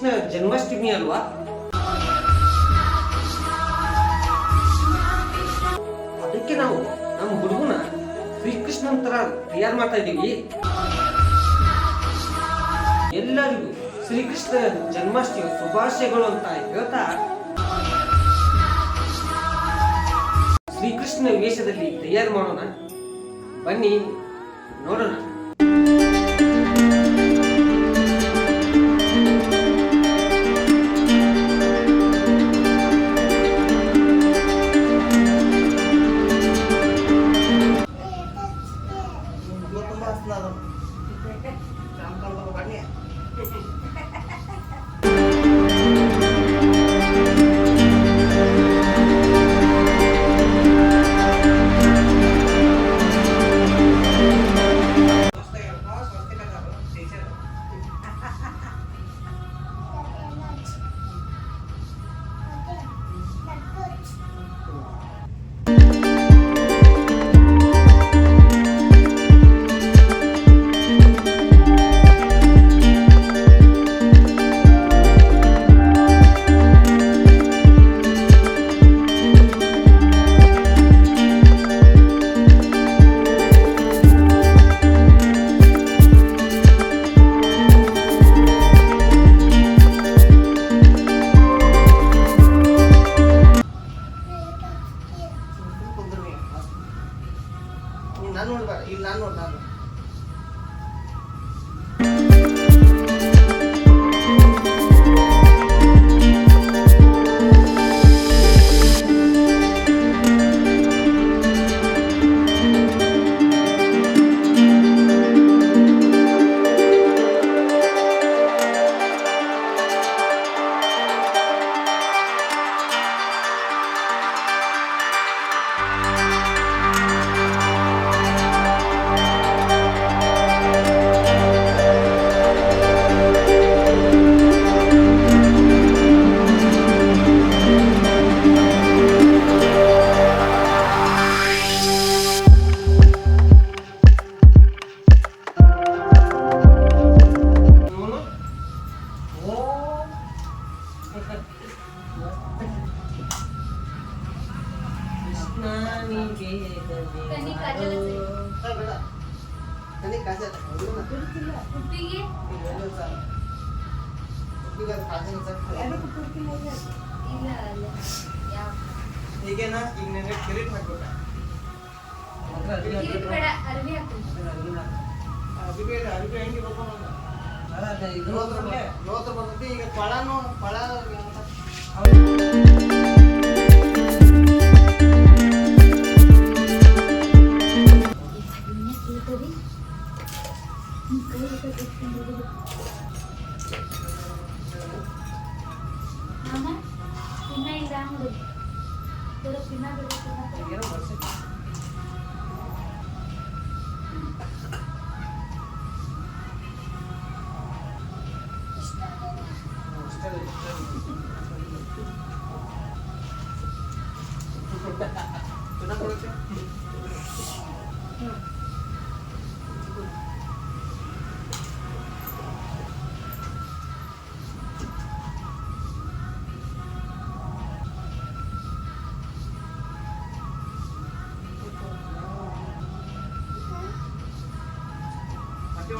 ಶ್ರೀಕೃಷ್ಣ ಜನ್ಮಾಷ್ಟಮಿ ಅಲ್ವಾ? ಅದಕ್ಕೆ ನಾವು ನಮ್ಮ ಹುಡುಗನ ಶ್ರೀಕೃಷ್ಣನ ತರ ತಯಾರು ಮಾಡ್ತಾ ಇದ್ದೀವಿ. ಎಲ್ಲರಿಗೂ ಶ್ರೀಕೃಷ್ಣ ಜನ್ಮಾಷ್ಟಮಿ ಶುಭಾಶಯಗಳು ಅಂತ ಹೇಳ್ತಾ ಶ್ರೀಕೃಷ್ಣ ವೇಷದಲ್ಲಿ ತಯಾರು ಮಾಡೋಣ. ಬನ್ನಿ, ನೋಡೋಣ. ನಾನು ನೋಡ್ಬೇಡ ಇಲ್ಲಿ ನಾನು ನೋಡ್ ನಾನು ಈಗೇನ ಈಗ ನಿನಗೆ ಕಿರೀಟ್ ಹಾಕ್ಬೇಕ ಅರ್ವಿ ಅರಿವಿ ನಲವತ್ತು ರೂಪಾಯಿ ಬರ್ತೈತಿ. ಈಗ ಪಳನು ಪಳ Gracias.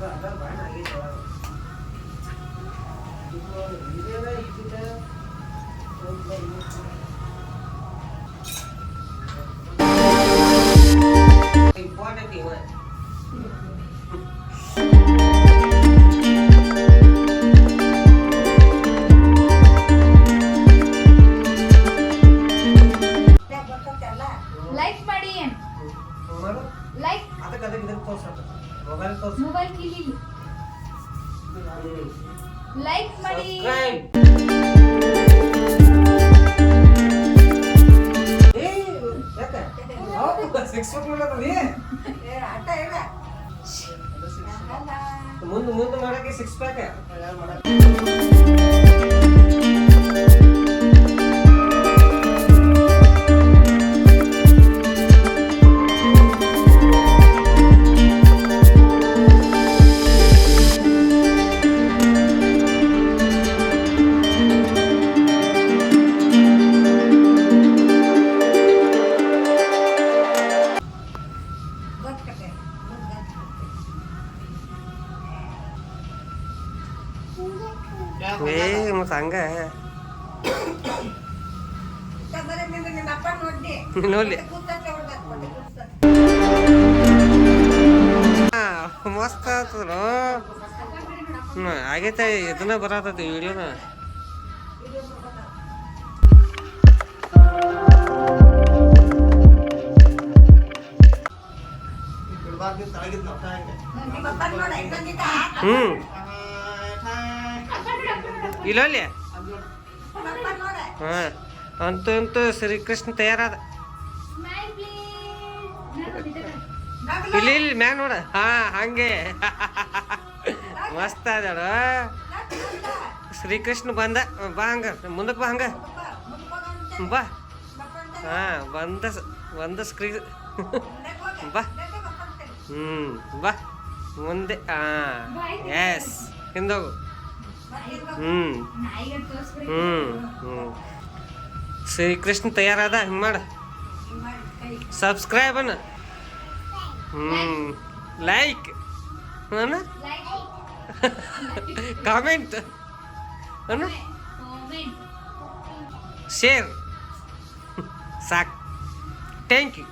Thank you. ಮೊಬೈಲ್ ಕಿಲಿ ಲೈಕ್ ಮಾಡಿ ಮುಂದೆ ಮುಂದೆ ಮಾಡಕ್ಕೆ ಸಿಕ್ಸ್ ಪ್ಯಾಕ್ ಮಾಡಕ್ಕೆ ಏ ಮತ್ತ ನೋಡಿ. ಮಸ್ತ್ ಆತದ ಆಗೈತೆ ಇದನ್ನ ಬರತೈತಿ ವಿಡಿಯೋನ. ಇಲ್ಲಲ್ಲಿ ಅಪ್ಪ ನೋಡ ಹಾಂ. ಅಂತೂ ಅಂತೂ ಶ್ರೀಕೃಷ್ಣ ತಯಾರಾದ. ಇಲ್ಲಿ ಇಲ್ಲಿ ಮ್ಯಾಗ ನೋಡ. ಹಾ ಹಂಗೆ. ಮಸ್ತ್ ಅದಾಳ ಶ್ರೀಕೃಷ್ಣ ಬಂದ. ಬಾ ಹಂಗ. ಮುಂದಕ್ಕೆ ಬಾ ಹಂಗ. ಬಾ ಹಾ ಬಂದ ಬಂದ ಸ್ಕ್ರೀ ಬಾ. ಹ್ಞೂ ಬಾ. ಮುಂದೆ ಹಾಂ ಎಸ್ ಹಿಂದೋಗು. ಹ್ಞೂ ಹ್ಞೂ ಹ್ಞೂ ಶ್ರೀಕೃಷ್ಣ ತಯಾರಾದ ಹಿಂಗೆ ಮಾಡ. ಸಬ್ಸ್ಕ್ರೈಬ್ ಅನ್ನ. ಹ್ಞೂ ಲೈಕ್ ಲೈಕ್ ಕಾಮೆಂಟ್ ಅನ್ನ. ಶೇರ್ ಸಾಕು. ಥ್ಯಾಂಕ್ ಯು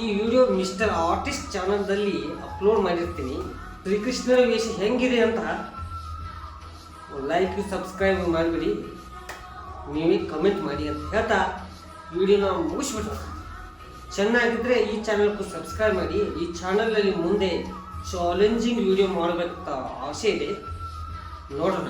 ಈ ವಿಡಿಯೋ ಮಿಸ್ಟರ್ ಆರ್ಟಿಸ್ಟ್ ಚಾನಲ್ದಲ್ಲಿ ಅಪ್ಲೋಡ್ ಮಾಡಿರ್ತೀನಿ. ಶ್ರೀಕೃಷ್ಣರ ವೇಷ ಹೆಂಗಿದೆ ಅಂತ ಲೈಕ್ ಸಬ್ಸ್ಕ್ರೈಬ್ ಮಾಡಿಬಿಡಿ. ನೀವೇ ಕಮೆಂಟ್ ಮಾಡಿ ಅಂತ ಹೇಳ್ತಾ ವಿಡಿಯೋನ ಮುಗಿಸ್ಬಿಟ್ಟು ಚೆನ್ನಾಗಿದ್ರೆ ಈ ಚಾನಲ್ಗೂ ಸಬ್ಸ್ಕ್ರೈಬ್ ಮಾಡಿ. ಈ ಚಾನಲಲ್ಲಿ ಮುಂದೆ ಚಾಲೆಂಜಿಂಗ್ ವಿಡಿಯೋ ಮಾಡಬೇಕಂತ ಆಸೆ ಇದೆ. ನೋಡೋಣ.